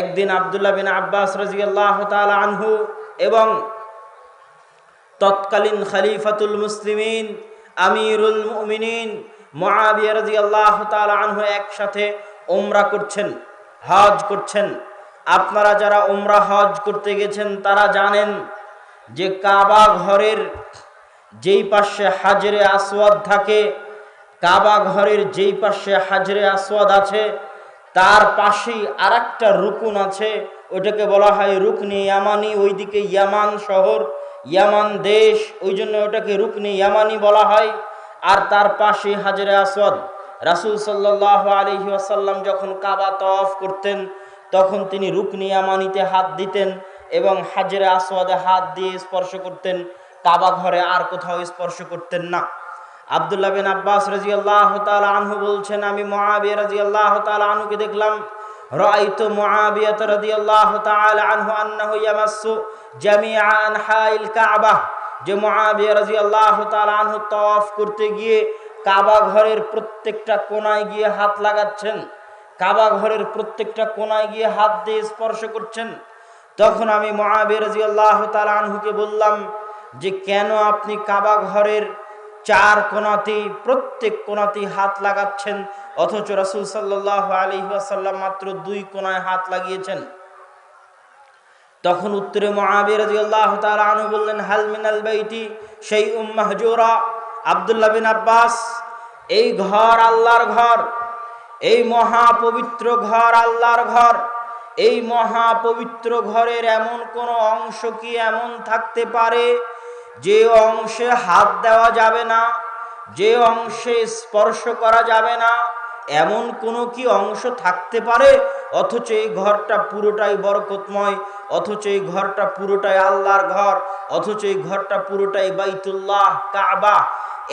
একদিন আবদুল্লাহ বিন আব্বাস রাজিয়াল্লাহ তাআলা আনহু এবং তৎকালীন খালিফাতুল মুসলিমিন, আমিরুল মুমিনিন মহাবিয়া রাদিয়াল্লাহু তাআলা আনহু একসাথে ওমরা করছেন, হজ করছেন। আপনারা যারা ওমরা হজ করতে গেছেন, তারা জানেন যে কাবা ঘরের যেই পাশে হাজরে আসওয়াদ থাকে, কাবা ঘরের যেই পাশে হাজরে আসওয়াদ আছে তার পাশেই আরেকটা রুকুন আছে ওটাকে বলা হয় রুকনি ইয়ামানি, ওইদিকে ইয়ামান শহর, ইয়ামান দেশ, ওই জন্য ওটাকে রুকনি ইয়ামানি বলা হয়। আর তার পাশে হাজরে আসওয়াদ, রাসূল সাল্লাহ আলহি আসাল্লাম যখন কাবা তফ করতেন, তখন তিনি রুকনি ইয়ামানিতে হাত দিতেন এবং হাজরে আসওয়াদে হাত দিয়ে স্পর্শ করতেন। কাবা ঘরে আর কোথাও স্পর্শ করতেন না। আবদুল্লাহ বিন আব্বাস রাজিয়াল্লাহ তাআলা আনহু বলছেন, আমি মুআবিয়া রাজিয়াল্লাহ তাআলা আনহুকে দেখলাম। رأيت রাআইতু মুআবিয়া রাদিয়াল্লাহু তাআলা আনহু আন্নাহু ইয়ামাসসু জামিআ আনহাইল কাবা। যে মুআবিয়া রাদিয়াল্লাহু তাআলা আনহু তাওয়াফ করতে গিয়ে কাবা ঘরের প্রত্যেকটা কোণায় গিয়ে হাত লাগাচ্ছেন। কাবা ঘরের প্রত্যেকটা কোণায় গিয়ে হাত দিয়ে স্পর্শ করছেন। তখন আমি মুআবিয়া রাদিয়াল্লাহু তাআলা আনহুকে বললাম যে, কেন আপনি কাবা ঘরের চার কোনাতেই প্রত্যেক কোনাতেই হাত লাগাচ্ছেন, অথচ রাসুল সাল্লাহ আলী আসাল্লাম মাত্র দুই কোনায় হাত লাগিয়েছেন। তখন উত্তরে মহাবীর আনহু বললেন, হাল মিনাল বাইতি সেই উম্মাহজোরা আব্দুল্লাহ বিন আব্বাস, এই ঘর আল্লাহর ঘর, এই মহাপবিত্র ঘর আল্লাহর ঘর, এই মহাপবিত্র ঘরের এমন কোন অংশ কি এমন থাকতে পারে যে অংশে হাত দেওয়া যাবে না, যে অংশে স্পর্শ করা যাবে না, এমন কোনো কি অংশ থাকতে পারে? অথচ এই ঘরটা পুরোটাই বরকতময়, অথচ এই ঘরটা পুরোটাই আল্লাহর ঘর, অথচ এই ঘরটা পুরোটাই বাইতুল্লাহ, কাবা।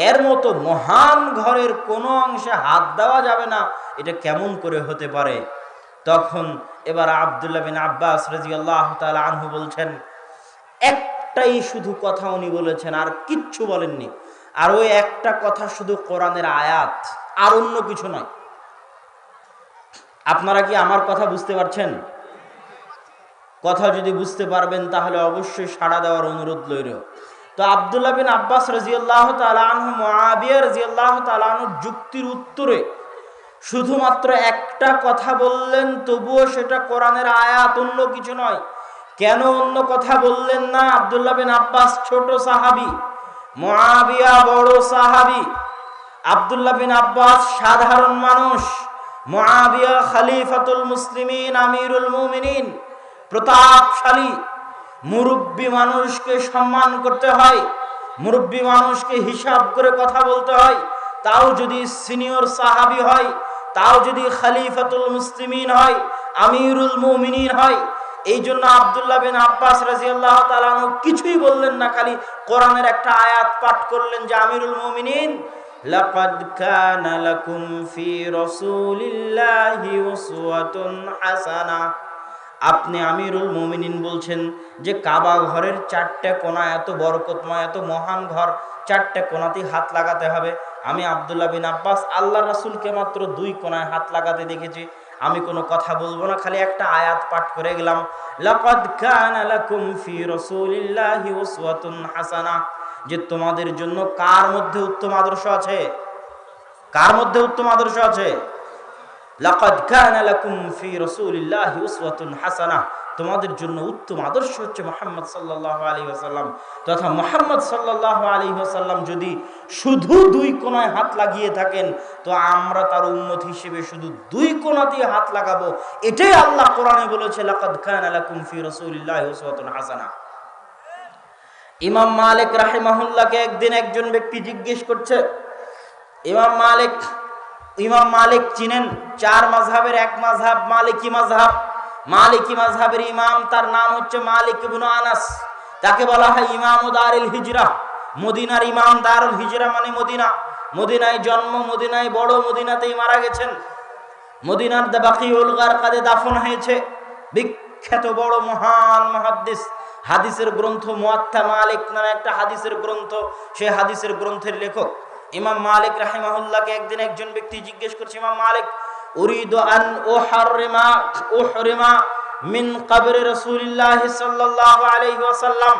এর মতো মহান ঘরের কোনো অংশে হাত দেওয়া যাবে না, এটা কেমন করে হতে পারে? তখন এবার আবদুল্লাহ বিন আব্বাস রাজি আল্লাহ তালা আনহু বলছেন একটাই শুধু কথা উনি বলেছেন, আর কিচ্ছু বলেননি। আর ওই একটা কথা শুধু কোরআনের আয়াত, আর অন্য কিছু নয়। আপনারা কি আমার কথা বুঝতে পারছেন? কথা যদি বুঝতে পারবেন, তাহলে অবশ্যই সাড়া দেওয়ার অনুরোধ লইল তো আবদুল্লাহ বিন আব্বাস রাজিয়াল্লাহ তালানহু মহাবিয়া রাজিয়াল্লাহ তালানুর যুক্তির উত্তরে শুধুমাত্র একটা কথা বললেন, তবুও সেটা কোরআনের আয়াত, অন্য কিছু নয়। কেন অন্য কথা বললেন না? আবদুল্লাহ বিন আব্বাস ছোট সাহাবি মহাবিয়া বড় সাহাবি। আবদুল্লাহ বিন আব্বাস সাধারণ মানুষ মহাবিয়া খালিফাতুল মুসলিমিন, আমিরুল মুমিনিন, প্রতাপশালী। মুরব্বী মানুষকে সম্মান করতে হয়, মুরব্বী মানুষকে হিসাব করে কথা বলতে হয়। তাও যদি সিনিয়র সাহাবি হয়, তাও যদি খালিফাতুল মুসলিমিন হয়, আমিরুল মুমিনিন হয় এই জন্য আবদুল্লাহ বিন আব্বাস রাজিয়াল্লাহ তালানু কিছুই বললেন না, খালি কোরআনের একটা আয়াত পাঠ করলেন যে, আমিরুল মুমিনিন, লাকাদ কানা লাকুম ফি রাসূলিল্লাহি উসওয়াতুন হাসানা। আপনি আমিরুল মুমিনিন বলছেন যে, কাবা ঘরের চারটে কোনা এত বরকতময়, এত মহান ঘর, চারটে কোনাতেই হাত লাগাতে হবে। আমি আবদুল্লাহ বিন আব্বাস আল্লাহ রাসুলকে মাত্র দুই কোনায় হাত লাগাতে দেখেছি। আমি কোনো কথা বলব না, খালি একটা আয়াত পাঠ করে গেলাম। লাকাদ কানা লাকুম ফি রাসূলিল্লাহি উসওয়াতুন হাসানা। যে তোমাদের জন্য কার মধ্যে উত্তম আদর্শ আছে? কার মধ্যে উত্তম আদর্শ আছে? লাকাদ কানা লাকুম ফি রাসূলিল্লাহি উসওয়াতুন হাসানা। তোমাদের জন্য উত্তম আদর্শ হচ্ছে মোহাম্মদ সাল্লাহ আলী আসাল্লাম তথা মোহাম্মদ সাল্লাহ আলী আসাল্লাম যদি শুধু দুই কোনায় হাত লাগিয়ে থাকেন, তো আমরা তার উন্মত হিসেবে শুধু দুই কোনা দিয়ে হাত লাগাবো। এটাই আল্লাহ কোরআনে বলেছে, লাকাদ রাসূলিল্লাহি হাসানা ইমাম মালিক রাহিমাহুল্লাহকে একদিন একজন ব্যক্তি জিজ্ঞেস করছে, ইমাম মালিক ইমাম মালিক চিনেন? চার মাঝহাবের এক মাঝহাব মালিকি মাঝহাব মালিকি মাঝহাবের ইমাম, তার নাম হচ্ছে মালিক ইবনু আনাস। তাকে বলা হয় ইমাম দারুল হিজরা। মদিনার ইমাম দারুল হিজরা মানে মদিনা। মদিনায় জন্ম, মদিনায় বড়, মদিনাতেই মারা গেছেন। মদিনার বাকি উলগার কাজে দাফন হয়েছে। বিখ্যাত বড় মহান মহাদ্দিস। হাদিসের গ্রন্থ মুয়াত্তা মালিক নামে একটা হাদিসের গ্রন্থ। সে হাদিসের গ্রন্থের লেখক ইমাম মালিক রাহিমাহুল্লাহকে একদিন একজন ব্যক্তি জিজ্ঞেস করছে, ইমাম মালিক উরিদু আন উহাররিমা উহরিমা মিন কবর রাসূলিল্লাহ সাল্লাল্লাহু আলাইহি ওয়াসাল্লাম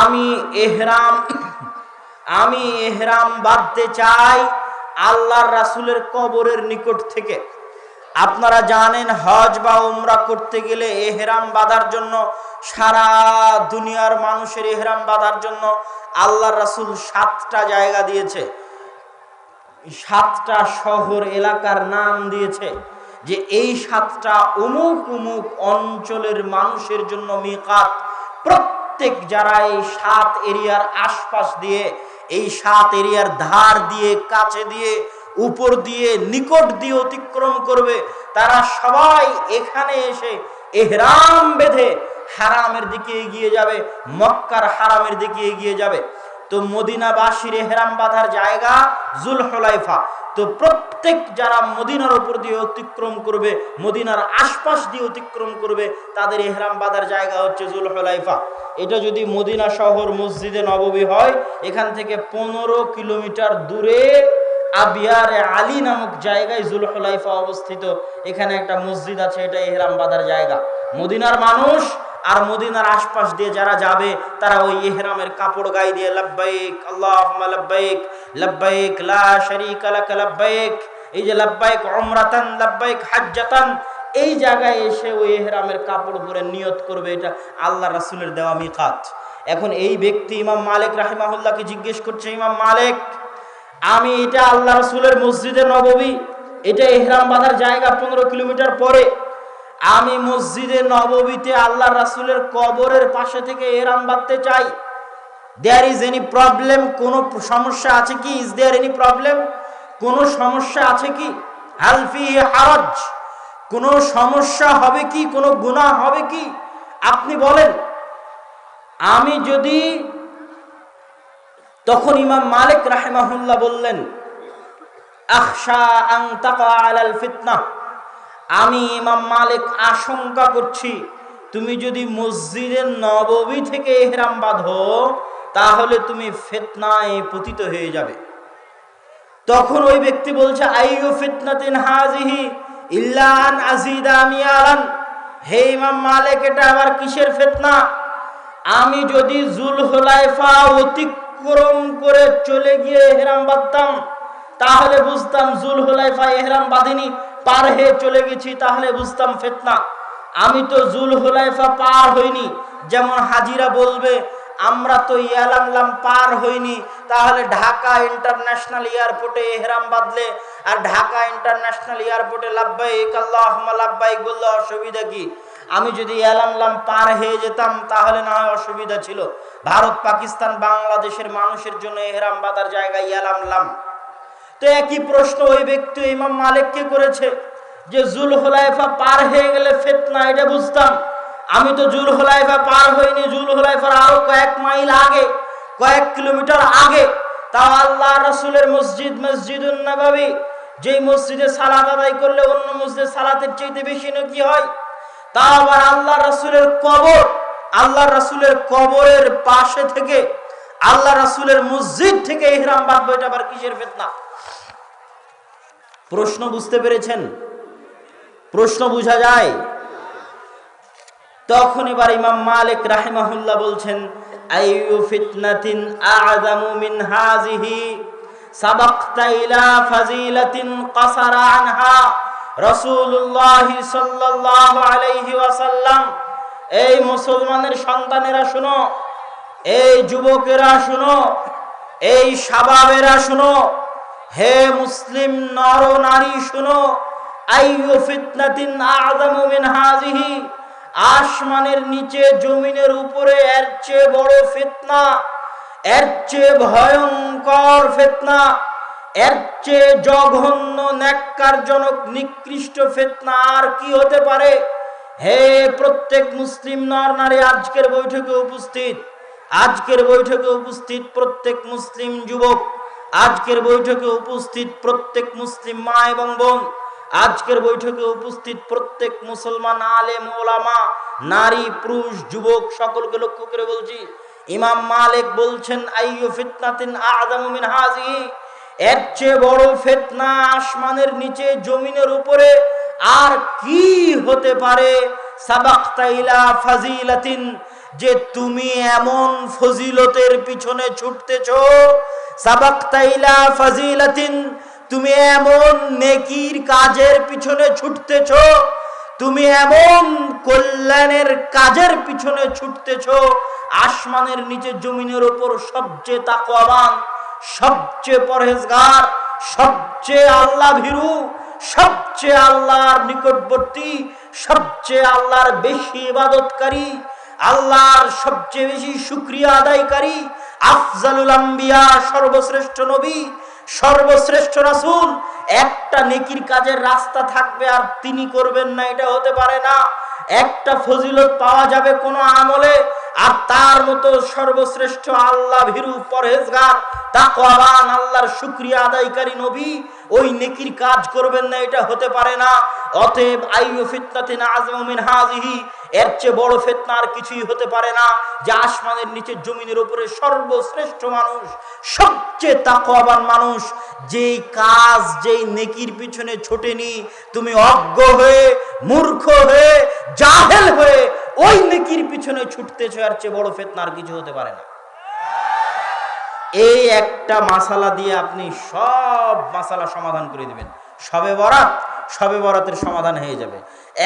আমি ইহরাম আমি ইহরাম বাঁধতে চাই আল্লাহর রাসূলের কবরের নিকট থেকে। আপনারা জানেন হজ বা উমরা করতে গেলে এহরাম বাঁধার জন্য, সারা দুনিয়ার মানুষের এহরাম বাঁধার জন্য আল্লাহর রাসূল সাতটা জায়গা দিয়েছে। সাতটা শহর এলাকার নাম দিয়েছে যে এই সাতটা অমুক অমুক অঞ্চলের মানুষের জন্য মিকাত। প্রত্যেক যারা এই সাত এরিয়ার আশপাশ দিয়ে, এই সাত এরিয়ার ধার দিয়ে, কাছে দিয়ে, উপর দিয়ে, নিকট দিয়ে অতিক্রম করবে, তারা সবাই এখানে এসে এহরাম বেঁধে হারামের দিকে এগিয়ে যাবে, মক্কার হারামের দিকে এগিয়ে যাবে। তো মদিনাবাসীর এহরাম বাঁধার জায়গা জুল হলাইফা তো প্রত্যেক যারা মদিনার উপর দিয়ে অতিক্রম করবে, মদিনার আশপাশ দিয়ে অতিক্রম করবে, তাদের এহরাম বাঁধার জায়গা হচ্ছে জুল হলাইফা এটা যদি মদিনা শহর মসজিদে নববী হয়, এখান থেকে পনেরো কিলোমিটার দূরে আবিয়ারে আলী নামক জায়গায় জুল হলাইফা অবস্থিত। এখানে একটা মসজিদ আছে, এটা এহরাম বাঁধার জায়গা। মদিনার মানুষ আর মদিনার আশপাশ দিয়ে যারা যাবে, তারা ওই ইহরামের কাপড় গায়ে দিয়ে লাব্বাইক আল্লাহ লাব্বাইক লাব্বাইক, লা শারীকা লাক এই যে লাব্বাইক উমরাতান, লাব্বাইক হাজ্জাতান, এই জায়গায় এসে ওই ইহরামের কাপড় পরে নিয়ত করবে এটা আল্লাহ রাসূলের দেওয়া মিকাত। এখন এই ব্যক্তি ইমাম মালিক রাহিমাহুল্লাহকে জিজ্ঞেস করছে, ইমাম মালিক, আমি এটা আল্লাহ রাসূলের মসজিদে নববী, এটা ইহরাম বাঁধার জায়গা পনেরো কিলোমিটার পরে আমি মসজিদে নববীতে আল্লাহ রাসুলের কবরের পাশে থেকে এরাম বাঁধতে চাই। দেয়ার ইজ এনি প্রবলেম কোনো সমস্যা আছে কি? ইজ দেয়ার এনি প্রবলেম কোনো সমস্যা আছে কি? হালফি হারজ। কোনো সমস্যা হবে কি? কোনো গুনাহ হবে কি? আপনি বলেন। আমি যদি তখন ইমাম মালিক রাহেমাহুল্লাহ বললেন, আখশা আং তাকা আলাল ফিতনা। আমি ইমাম মালিক আশঙ্কা করছি, তুমি যদি মসজিদের নববী থেকে এহরাম বাঁধো, তাহলে তুমি ফেতনায় পতিত হয়ে যাবে। তখন ওই ব্যক্তি বলছে, আইয়ু ফিতনাতিন হাজিহি ইল্লান আজিদা মিয়ালান হে ইমাম মালিক, এটা আবার কিসের ফেতনা? আমি যদি জুল হুলাইফা অতিক্রম করে চলে গিয়ে এহরাম বাঁধতাম, তাহলে বুঝতাম জুল হুলাইফা এহরাম বাঁধিনি। পার হয়ে চলে গেছি, তাহলে বুঝতাম ফেতনা। আমি তো জুল হুলাইফা পার হইনি, যেমন হাজিরা বলবে, আমরা তো ইয়ালামলাম পার হইনি, তাহলে ঢাকা ইন্টারন্যাশনাল এয়ারপোর্টে এহরাম বাঁধলে আর ঢাকা ইন্টারন্যাশনাল এয়ারপোর্টে লাভবাইক আল্লাহুম্মা লাভবাইক বললে অসুবিধা কি? আমি যদি এলামলাম পার হয়ে যেতাম, তাহলে না হয় অসুবিধা ছিল। ভারত, পাকিস্তান, বাংলাদেশের মানুষের জন্য এহরাম বাঁধার জায়গায় এলামলাম তো একই প্রশ্ন ওই ব্যক্তি ইমাম মালিককে করেছে যে জুল হুলাইফা পার হয়ে গেলে ফেতনা, এটা বুঝতাম। আমি তো জুল হুলাইফা পার হইনি জুল হুলাইফার আরও কয়েক মাইল আগে, কয়েক কিলোমিটার আগে। তাও আল্লাহ রাসূলের মসজিদ, মসজিদুন নববী, যেই মসজিদে সালাত আদায় করলে অন্য মসজিদে সালাতের চাইতে বেশি নাকি হয়? তা আবার আল্লাহ রাসূলের কবর আল্লাহ রাসূলের কবরের পাশে থেকে আল্লাহ রাসূলের মসজিদ থেকে ইহরাম বাঁধবো এটা আবার কিসের ফেতনা? প্রশ্ন বুঝতে পেরেছেন? প্রশ্ন বুঝা যায়? তখন এবার ইমাম মালিক রাহিমাহুল্লাহ বলছেন, আইয়ু ফিতনাতিন আ'যামু মিন হাযিহি, সাবাকতা ইলা ফাজিলাতিন কাসারা আনহা, রাসূলুল্লাহ সাল্লাল্লাহু আলাইহি ওয়াসাল্লাম, এই মুসলমানের সন্তানেরা শুনো, এই যুবকেরা শুনো, এই শাবাবেরা শুনো হে মুসলিম নর নারী, শুনো। মিন আসমানের নিচে, জমিনের উপরে এর চেয়ে বড় ফিতনা, এর চেয়ে ভয়ঙ্কর ফিতনা, এর চেয়ে জঘন্য, ন্যাক্কারজনক, নিকৃষ্ট ফিতনা আর কি হতে পারে? হে প্রত্যেক মুসলিম নর নারী, আজকের বৈঠকে উপস্থিত, আজকের বৈঠকে উপস্থিত প্রত্যেক মুসলিম যুবক আজকের বৈঠকে উপস্থিত প্রত্যেক মুসলিম মা এবং বোন, আজকের বৈঠকে উপস্থিত প্রত্যেক মুসলমান আলেম ওলামা, নারী, পুরুষ, যুবক, সকলকে লক্ষ্য করে বলছি, ইমাম মালিক বলছেন, আইয়ু ফিতনাতিন আযমু মিন হাযিহি, এর চেয়ে বড় ফেতনা আসমানের নিচে জমিনের উপরে আর কি হতে পারে? সাবাক্তাইলা ফাজিলাতিন যে তুমি এমন ফজিলতের পিছনে ছুটতেছ, সাবাক্তাইলা ফাজিলাতিন, তুমি এমন নেকির কাজের পিছনে ছুটতেছ, তুমি এমন কল্যাণের কাজের পিছনে ছুটতেছ, আসমানের নিচে জমিনের ওপর সবচেয়ে তাকওয়াবান, সবচেয়ে পরহেজগার, সবচেয়ে আল্লাহ ভীরু, সবচেয়ে আল্লাহর নিকটবর্তী, সবচেয়ে আল্লাহর বেশি ইবাদতকারী আল্লাহর সবচেয়ে বেশি সুক্রিয়া আদায়কারী আফজালুল আম্বিয়া, সর্বশ্রেষ্ঠ নবী, সর্বশ্রেষ্ঠ রাসুল। একটা নেকির কাজের রাস্তা থাকবে আর তিনি করবেন না, এটা হতে পারে না। একটা ফজিলত পাওয়া যাবে কোনো আমলে। আর তার মতো সর্বশ্রেষ্ঠ আল্লাহ ভীরু পরহেজগার, তাকওয়াবান, আল্লাহর শুকরিয়া আদায়কারী নবী, ওই নেকির কাজ করবেন না, এটা হতে পারে না। অতএব আইয়ু ফিতনাতিন আযমু মিন হাযিহি, এর চেয়ে বড় ফিতনা আর কিছুই হতে পারে না যে আসমানের নিচে জমিনের উপরে সর্বশ্রেষ্ঠ মানুষ, সবচেয়ে তাকওয়াবান মানুষ, যেই কাজ, যেই নেকির পিছনে ছোটেনি, তুমি অজ্ঞ হয়ে, মূর্খ হয়ে, জাহেল হয়ে ওই নেকির পিছনে ছুটতেছ, আর চেয়ে বড় ফেতনা আর কিছু হতে পারে না। এই একটা মাসালা দিয়ে আপনি সব মাসালা সমাধান করে দিবেন। সবে বরাত, সবে বরাতের সমাধান হয়ে যাবে।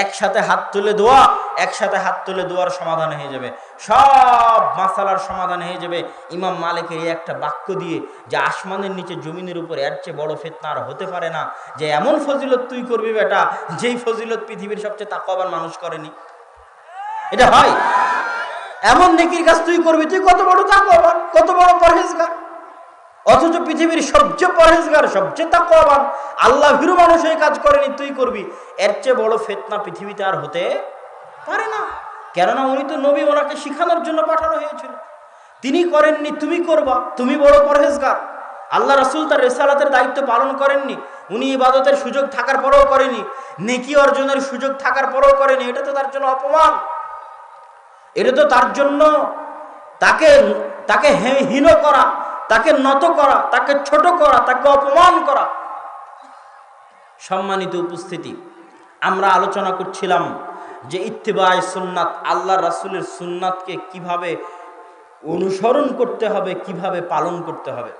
একসাথে হাত তুলে দোয়া, একসাথে হাত তুলে দোয়ার সমাধান হয়ে যাবে। সব মাসালার সমাধান হয়ে যাবে। ইমাম মালিকের এই একটা বাক্য দিয়ে যে আসমানের নিচে জমিনের উপর এর চেয়ে বড় ফেতনা আর হতে পারে না, যে এমন ফজিলত তুই করবি বেটা, যেই ফজিলত পৃথিবীর সবচেয়ে তাকওয়াবান মানুষ করেনি। এটা হয়। এমন নেকির কাজ তুই করবি, তুই কত বড় তাকওয়াবান, কত বড় পরহেজগার। অথচ পৃথিবীর সবচেয়ে পরহেজগার, সবচেয়ে তাকওয়াবান, আল্লাহ ভীরু মানুষ এই কাজ করেনি, তুই করবি। এর চেয়ে বড় ফেতনা পৃথিবীতে আর হতে পারে না। কেননা উনি তো নবী, ওনাকে শিখানোর জন্য পাঠানো হয়েছিল। তিনি করেননি, তুমি করবা, তুমি বড় পরহেজগার। আল্লাহ রাসূল তার রেসালাতের দায়িত্ব পালন করেননি, উনি ইবাদতের সুযোগ থাকার পরেও করেনি, নেকি অর্জনের সুযোগ থাকার পরেও করেনি, এটা তো তার জন্য অপমান। এটা তো তার জন্য তাকে তাকে হীন করা, তাকে নত করা, তাকে ছোট করা, তাকে অপমান করা। সম্মানিত উপস্থিতি, আমরা আলোচনা করছিলাম যে ইত্তেবায় সুন্নাত আল্লাহ রাসুলের সুন্নাতকে কীভাবে অনুসরণ করতে হবে, কীভাবে পালন করতে হবে।